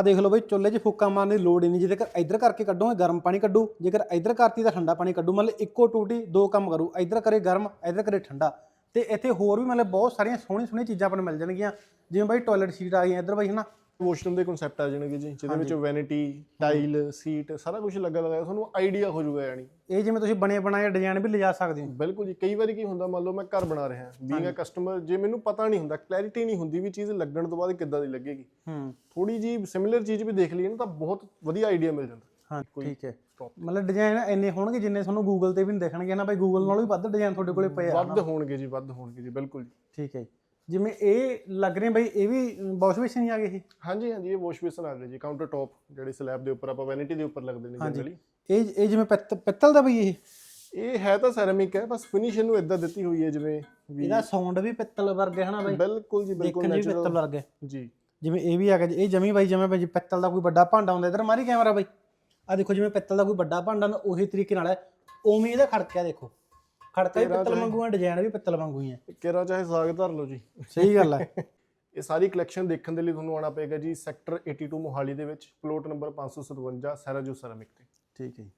ਆ ਦੇਖ ਲਓ ਬਈ, ਚੁੱਲ੍ਹੇ 'ਚ ਫੂਕਾ ਮਾਰਨ ਦੀ ਲੋੜ ਹੀ ਨਹੀਂ। ਜੇਕਰ ਇੱਧਰ ਕਰਕੇ ਕੱਢੋਗੇ ਗਰਮ ਪਾਣੀ ਕੱਢੂ। ਜੇਕਰ ਇੱਧਰ ਕਰਤੀ ਤਾਂ ਠੰਡਾ ਪਾਣੀ ਕੱਢੂ। ਮਤਲਬ ਇੱਕੋ ਟੂਟੀ, ਦੋ ਕੰਮ ਕਰੂ। ਇੱਧਰ ਕਰੇ ਗਰਮ, ਇੱਧਰ ਕਰੇ ਠੰਡਾ। ਤੇ ਇੱਥੇ ਹੋਰ ਵੀ ਮਤਲਬ ਬਹੁਤ ਸਾਰੀਆਂ ਸੋਹਣੀ ਸੋਹਣੀਆਂ ਚੀਜ਼ਾਂ ਆਪਾਂ ਨੂੰ ਮਿਲ ਜਾਣਗੀਆਂ। ਜਿਵੇਂ ਬਾਈ ਟਾਇਲਟ ਸੀਟ ਆ ਗਈਆਂ। ਇੱਧਰ ਬਾਈ ਹਨਾ ਵਾਸ਼ਰੂਮ ਦੇ ਕਨਸੈਪਟ ਆ ਜਾਣਗੇ ਜੀ ਜਿਹਦੇ ਵਿੱਚ ਵੈਨਿਟੀ ਟਾਈਲ ਸੀਟ ਸਾਰਾ ਕੁਝ ਲੱਗਾ ਲਗਾਇਆ ਤੁਹਾਨੂੰ ਆਈਡੀਆ ਹੋ ਜਾਊਗਾ ਯਾਨੀ। ਇਹ ਜਿਵੇਂ ਤੁਸੀਂ ਬਣੇ ਬਣਾਏ ਡਿਜ਼ਾਈਨ ਵੀ ਲਿਜਾ ਸਕਦੇ ਹੋ। ਬਿਲਕੁਲ ਜੀ ਕਈ ਵਾਰੀ ਕੀ ਹੁੰਦਾ ਮੰਨ ਲਓ ਮੈਂ ਘਰ ਬਣਾ ਰਿਹਾ ਬੀਇੰਗ ਅ ਕਸਟਮਰ ਜੇ ਮੈਨੂੰ ਪਤਾ ਨਹੀਂ ਹੁੰਦਾ ਕਲੈਰਿਟੀ ਨਹੀਂ ਹੁੰਦੀ ਵੀ ਚੀਜ਼ ਲੱਗਣ ਤੋਂ ਬਾਅਦ ਕਿੱਦਾਂ ਦੀ ਲੱਗੇਗੀ। ਹੂੰ। ਥੋੜੀ ਜੀ ਸਿਮਿਲਰ ਚੀਜ਼ ਵੀ ਦੇਖ ਲਈਏ ਨਾ ਤਾਂ ਬਹੁਤ ਵਧੀਆ ਆਈਡੀਆ ਮਿਲ ਜਾਂਦਾ। ਹਾਂ ਠੀਕ ਹੈ। ਮਤਲਬ ਡਿਜ਼ਾਈਨ ਇੰਨੇ ਹੋਣਗੇ ਜਿੰਨੇ ਤੁਹਾਨੂੰ ਗੂਗਲ ਤੇ ਵੀ ਨਹੀਂ ਦਿਖਣਗੇ ਨਾ ਬਾਈ ਗੂਗਲ ਨਾਲੋਂ ਵੀ ਵੱਧ ਡਿਜ਼ਾਈਨ ਤੁਹਾਡੇ ਕੋਲੇ ਪਏ ਆ ਵੱਧ ਹੋਣਗੇ ਜੀ ਵੱਧ ਹੋਣਗੇ ਜੀ ਬਿਲਕੁਲ ਜੀ। ਠੀਕ ਹੈ ਜੀ। ਜਿਵੇਂ ਇਹ ਲੱਗ ਰਹੇ ਬਈ ਇਹ ਵੀ ਵਾਸ਼ ਬੇਸਿਨ ਹੀ ਆ ਗਏ ਇਹ? ਹਾਂਜੀ ਹਾਂਜੀ ਇਹ ਵਾਸ਼ ਬੇਸਨ ਆ ਗਏ ਜੀ ਕਾਊਂਟਰ ਟੌਪ ਜਿਹੜੇ ਸਲੈਬ ਦੇ ਉੱਪਰ ਆਪਾਂ ਵੈਨਿਟੀ ਦੇ ਉੱਪਰ ਲੱਗਦੇ ਨੇ ਜਨਰਲੀ ਇਹ ਇਹ ਜਿਵੇਂ ਪਿੱਤ- ਪਿੱਤਲ ਦਾ ਬਈ ਇਹ? ਇਹ ਹੈ ਤਾਂ ਸੈਰਾਮਿਕ ਹੈ ਬਸ ਫਿਨਿਸ਼ ਇਹਨੂੰ ਇਦਾਂ ਦਿੱਤੀ ਹੋਈ ਹੈ ਜਿਵੇਂ ਵੀ ਇਹਦਾ ਸਾਊਂਡ ਵੀ ਪਿੱਤਲ ਵਰਗਾ ਹੈ ਨਾ ਬਈ? ਬਿਲਕੁਲ ਜੀ ਬਿਲਕੁਲ ਦੇਖਣ 'ਚ ਵੀ ਪਿੱਤਲ ਨੈਚੁਰਲ ਵਰਗਾ। ਜੀ। ਜਿਵੇਂ ਇਹ ਵੀ ਆ ਗਿਆ ਜੀ, ਇਹ ਜਮੀ ਬਾਈ ਜਿਵੇਂ ਬਈ ਪਿੱਤਲ ਦਾ ਕੋਈ ਵੱਡਾ ਭਾਂਡਾ ਹੁੰਦਾ ਇਧਰ ਮਾਰੀ ਕੈਮਰਾ ਬਾਈ। ਆ ਦੇਖੋ ਜਿਵੇਂ ਪਿੱਤਲ ਦਾ ਕੋਈ ਵੱਡਾ ਭਾਂਡਾ ਹੁੰਦਾ ਉਹੀ ਤਰੀਕੇ ਨਾਲ ਹੈ। ਉਵੇਂ ਇਹਦਾ ਖੜਕਿਆ ਦੇਖੋ। ਖੜਕਾ ਵੀ ਪਿੱਤਲ ਵਾਂਗੂ ਆ ਡਿਜ਼ਾਈਨ ਵੀ ਪਿੱਤਲ ਵਾਂਗੂ ਹੀ ਹੈ ਕਿਰਾ ਚਾਹੇ ਸਾਗ ਧਰ ਲਓ ਜੀ। ਸਹੀ ਗੱਲ ਹੈ ਇਹ ਸਾਰੀ ਕਲੈਕਸ਼ਨ ਦੇਖਣ ਦੇ ਲਈ ਤੁਹਾਨੂੰ ਆਉਣਾ ਪਏਗਾ ਜੀ ਸੈਕਟਰ 82 ਮੋਹਾਲੀ ਦੇ ਵਿੱਚ ਪਲੋਟ ਨੰਬਰ 557 ਸੈਰਾਜੂ ਸੈਰਾਮਿਕ ਤੇ ਠੀਕ ਹੈ ਜੀ।